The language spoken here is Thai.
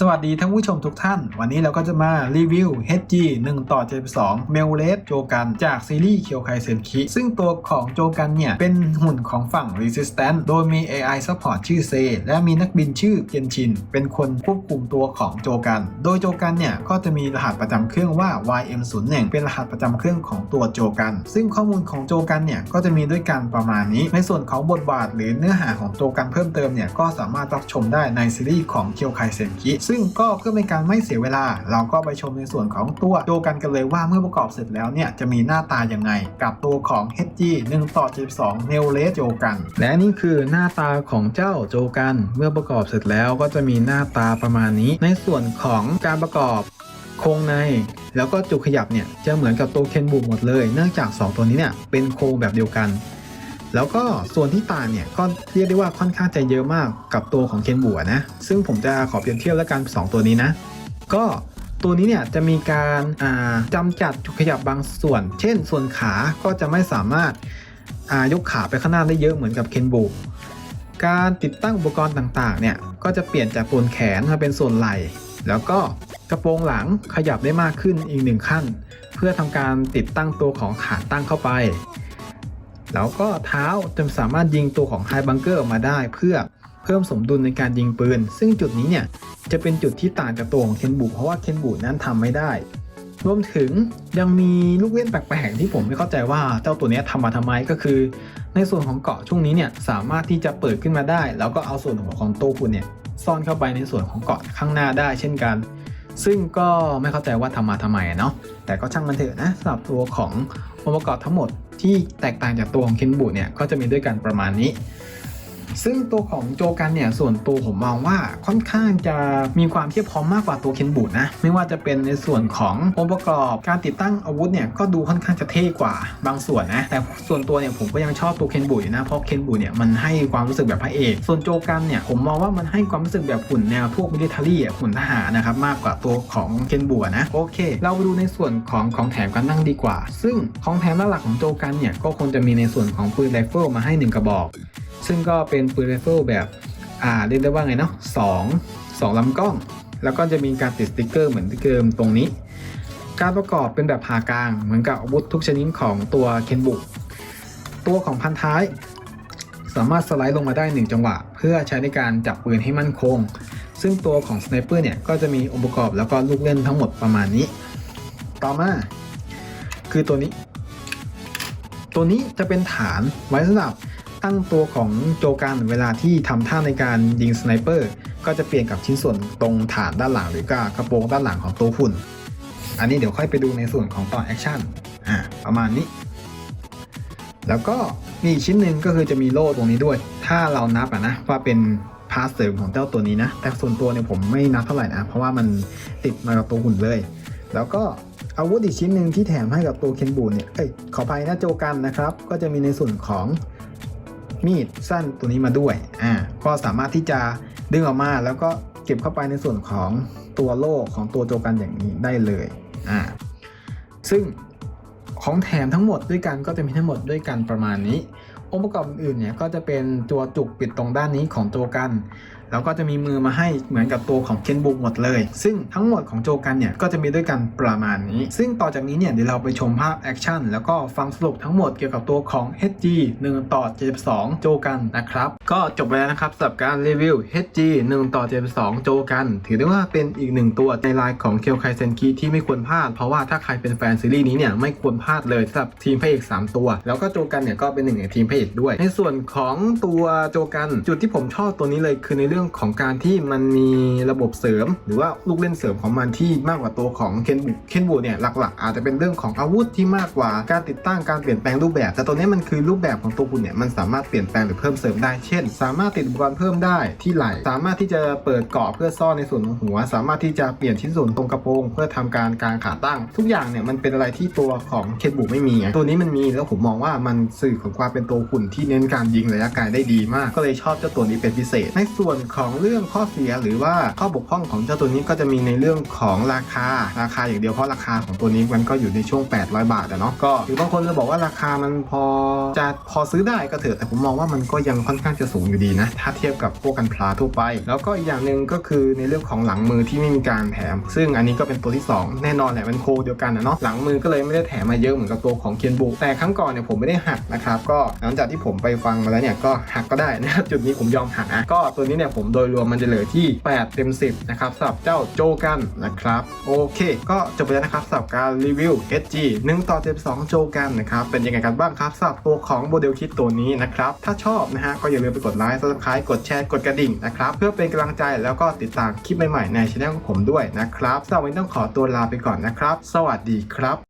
สวัสดีท่านผู้ชมทุกท่าน วันนี้เราก็จะมารีวิว HG 1 ต่อ 72 m e l r e s โจกันจากซีรีส์เคียวไคเซนคิ ซึ่งตัวของโจกันเนี่ย เป็นหุ่นของฝั่ง Resistance โดยมี AI Support ชื่อเซ และมีนักบินชื่อเจนชิน เป็นคนควบคุมตัวของโจกัน โดยโจกันเนี่ย ก็จะมีรหัสประจำเครื่องว่า YM01 เป็นรหัสประจำเครื่องของตัวโจกัน ซึ่งข้อมูลของโจกันเนี่ย ก็จะมีด้วยกันประมาณนี้ ในส่วนของบทบาทหรือเนื้อหาของโจกันเพิ่มเติมเนี่ย ก็สามารถรับชมได้ในซีรีส์ของเคียวไคเซนคิซึ่งก็เพื่อเป็นการไม่เสียเวลา เราก็ไปชมในส่วนของตัวโจกันกันเลยว่าเมื่อประกอบเสร็จแล้วเนี่ยจะมีหน้าตายังไง กับตัวของ HG 1ต่อ72 n e o l e s โจกัน และนี่คือหน้าตาของเจ้าโจกัน เมื่อประกอบเสร็จแล้วก็จะมีหน้าตาประมาณนี้ ในส่วนของการประกอบโครงในแล้วก็จุกขยับเนี่ยจะเหมือนกับตัวเคนบุหมดเลย เนื่องจาก 2 ตัวนี้เนี่ยเป็นโครงแบบเดียวกัน แล้วก็ส่วนที่ต่างเนี่ยก็เรียกได้ว่าค่อนข้างจะเยอะมากกับตัวของเคนบุอะนะ ซึ่งผมจะขอเปรียบเทียบแล้วกัน 2 ตัวนี้นะ ก็ตัวนี้เนี่ยจะมีการอ่าจำจัดจุกขยับบางส่วน เช่น ส่วนขาก็จะไม่สามารถยกขาไปข้างหน้าได้เยอะเหมือนกับเคนบุการติดตั้งอุปกรณ์ต่างๆ เนี่ยก็จะเปลี่ยนจากส่วนแขนมาเป็นส่วนไหล่ แล้วก็กระโปรงหลังขยับได้มากขึ้นอีกหนึ่งขั้น เพื่อทำการติดตั้งตัวของขาตั้งเข้าไป แล้วก็เท้าจะสามารถยิงตัวของไฮบังเกอร์ออกมาได้ เพื่อเพิ่มสมดุลในการยิงปืน ซึ่งจุดนี้เนี่ยจะเป็นจุดที่ต่างจากตัวของเคนบุเพราะว่าเคนบุนั้นทำไม่ได้ รวมถึงยังมีลูกเล่นแปลกๆที่ผมไม่เข้าใจว่าเจ้าตัวนี้ทำมาทำไมก็คือ ในส่วนของเกาะช่วงนี้เนี่ยสามารถที่จะเปิดขึ้นมาได้ แล้วก็เอาส่วนหัวของโต้คุณเนี่ยซ่อนเข้าไปในส่วนของเกาะข้างหน้าได้ เช่นกัน ซึ่งก็ไม่เข้าใจว่าทำมาทำไมเนาะแต่ก็ช่างมันเถอะนะสำหรับตัวขององค์ประกอบทั้งหมด ที่แตกต่างจากตัวของเคนบุเนี่ยก็จะมีด้วยกันประมาณนี้ ซึ่งตัวของโจกันเนี่ยส่วนตัวผมมองว่าค่อนข้างจะมีความเทียบพร้อมมากกว่าตัวเคนบุนะไม่ว่าจะเป็นในส่วนขององค์ประกอบการติดตั้งอาวุธเนี่ยก็ดูค่อนข้างจะเท่กว่าบางส่วนนะแต่ส่วนตัวเนี่ยผมก็ยังชอบตัวเคนบุอยู่นะเพราะเคนบุเนี่ยมันให้ความรู้สึกแบบพระเอกส่วนโจกันเนี่ยผมมองว่ามันให้ความรู้สึกแบบหุ่นแนวพวกมิลิเทอรี่หุ่นทหารนะครับมากกว่าตัวของเคนบุนะโอเค เราไปดูในส่วนของของแถมกันนั่งดีกว่า ซึ่งของแถมหลักของโจกันเนี่ยก็คงจะมีในส่วนของปืนไรเฟิลมาให้หนึ่งกระบอก ซึ่งก็เป็นปืนไรเฟิลแบบอ่าเรียกได้ว่าไงเนาะสองสองลำกล้อง แล้วก็จะมีการติดสติกเกอร์เหมือนที่เดิมตรงนี้ การประกอบเป็นแบบผ่ากลาง เหมือนกับอาวุธทุกชนิดของตัวเคนบุกตัวของพันท้าย สามารถสไลด์ลงมาได้ 1 จังหวะ เพื่อใช้ในการจับปืนให้มั่นคง ซึ่งตัวของสไนเปอร์เนี่ยก็จะมีองค์ประกอบแล้วก็ลูกเล่นทั้งหมดประมาณนี้ ต่อมา คือตัวนี้ ตัวนี้จะเป็นฐานไว้สำหรับ ตั้งตัวของโจกันเวลาที่ทำท่าในการยิงสไนเปอร์ก็จะเปลี่ยนกับชิ้นส่วนตรงฐานด้านหลังหรือก็กระโปรงด้านหลังของตัวหุ่น อันนี้เดี๋ยวค่อยไปดูในส่วนของตอนแอคชั่นอ่าประมาณนี้ แล้วก็มีชิ้นหนึ่งก็คือจะมีโล่ตรงนี้ด้วย ถ้าเรานับอะนะว่าเป็นพาร์ทเสริมของเจ้าตัวนี้นะ แต่ส่วนตัวเนี่ยผมไม่นับเท่าไหร่นะ เพราะว่ามันติดมากับตัวหุ่นเลย แล้วก็อาวุธอีกชิ้นหนึ่งที่แถมให้กับตัวเคนบูนเนี่ย เอ้ย ขออภัยนะโจกันนะครับ ก็จะมีในส่วนของ มีดสั้นตัวนี้มาด้วยอ่าก็สามารถที่จะดึงออกมาแล้วก็เก็บเข้าไปในส่วนของตัวโล่ของตัวโจกันอย่างนี้ได้เลยอ่าซึ่งของแถมทั้งหมดด้วยกันก็จะมีทั้งหมดด้วยกันประมาณนี้ องค์ประกอบอื่นๆเนี่ยก็จะเป็นตัวจุกปิดตรงด้านนี้ของโจกัน แล้วก็จะมีมือมาให้เหมือนกับตัวของเคนบุกหมดเลย ซึ่งทั้งหมดของโจกันเนี่ยก็จะมีด้วยกันประมาณนี้ ซึ่งต่อจากนี้เนี่ยเดี๋ยวเราไปชมภาพแอคชั่นแล้วก็ฟังสรุปทั้งหมดเกี่ยวกับตัวของ HG 1ต่อ72โจกันนะครับก็จบไปแล้วนะครับสำหรับการรีวิว HG 1ต่อ72โจกัน ถือได้ว่าเป็นอีกหนึ่งตัวในไลน์ของเคียวไคเซนคิที่ไม่ควรพลาด เพราะว่าถ้าใครเป็นแฟนซีรีส์นี้เนี่ยไม่ควรพลาดเลยสำหรับทีมพระเอก3 ตัว แล้วก็โจกันเนี่ยก็เป็นหนึ่งในทีมพระเอกด้วย ในส่วนของตัวโจกัน จุดที่ผมชอบตัวนี้เลยคือในเรื่องของการที่มันมีระบบเสริม หรือว่าลูกเล่นเสริมของมันที่มากกว่าตัวของเคนบุเคนบุเนี่ยหลักๆ อาจจะเป็นเรื่องของอาวุธที่มากกว่าการติดตั้งการเปลี่ยนแปลงรูปแบบ แต่ตัวนี้มันคือรูปแบบของตัวคุณเนี่ยมันสามารถเปลี่ยนแปลงหรือเพิ่มเสริมได้เช่น สามารถติดอุปกรณ์เพิ่มได้ที่ไหล่สามารถที่จะเปิดเกาะเพื่อซ่อนในส่วนของหัว สามารถที่จะเปลี่ยนชิ้นส่วนตรงกระโปรงเพื่อทำการกางขาตั้ง ทุกอย่างเนี่ยมันเป็นอะไรที่ตัวของเคนบุไม่มีตัวนี้มันมีแล้วผมมองว่ามันสื่อของความเป็นตัวหุ่นที่เน้นการยิงระยะไกลได้ดีมาก ก็เลยชอบเจ้าตัวนี้เป็นพิเศษ ในส่วนของเรื่องข้อเสียหรือว่าข้อบกพร่องของเจ้าตัวนี้ก็จะมีในเรื่องของราคาราคาอย่างเดียวเพราะราคาของตัวนี้มันก็อยู่ในช่วง 800 บาทอะเนาะก็หรือบางคนจะบอกว่าราคามันพอจะพอซื้อได้ก็เถอะแต่ผมมองว่ามันก็ยังค่อนข้างจะสูงอยู่ดีนะถ้าเทียบกับพวกกันพลาทั่วไป แล้วก็อีกอย่างหนึ่งก็คือในเรื่องของหลังมือที่ไม่มีการแถม ซึ่งอันนี้ก็เป็นตัวที่ 2 แน่นอนแหละมันโคเดียวกันนะเนาะหลังมือก็เลยไม่ได้แถมมาเยอะเหมือนกับตัวของเคียนบุแต่ครั้งก่อนเนี่ยผมไม่ได้หักนะครับก็หลังจากที่ผมไปฟังมาแล้วเนี่ยก็หักก็ได้นะครับจุดนี้ผมยอมหักนะก็ตัวนี้เนี่ยผมโดยรวมมันจะเหลือที่ 8 เต็ม 10 นะครับสำหรับเจ้าโจกันนะครับ โอเค ก็จบไปแล้วนะครับสำหรับการรีวิว HG 1 ต่อ72โจกันนะครับ เป็นยังไงกันบ้างครับสำหรับตัวของโมเดลคิดตัวนี้นะครับ ถ้าชอบนะฮะก็อย่าลืมไปกดไลค์ subscribe กดแชร์กดกระดิ่งนะครับ เพื่อเป็นกำลังใจแล้วก็ติดตามคลิปใหม่ๆในช่องของผมด้วยนะครับสำหรับวันนี้ต้องขอตัวลาไปก่อนนะครับ สวัสดีครับ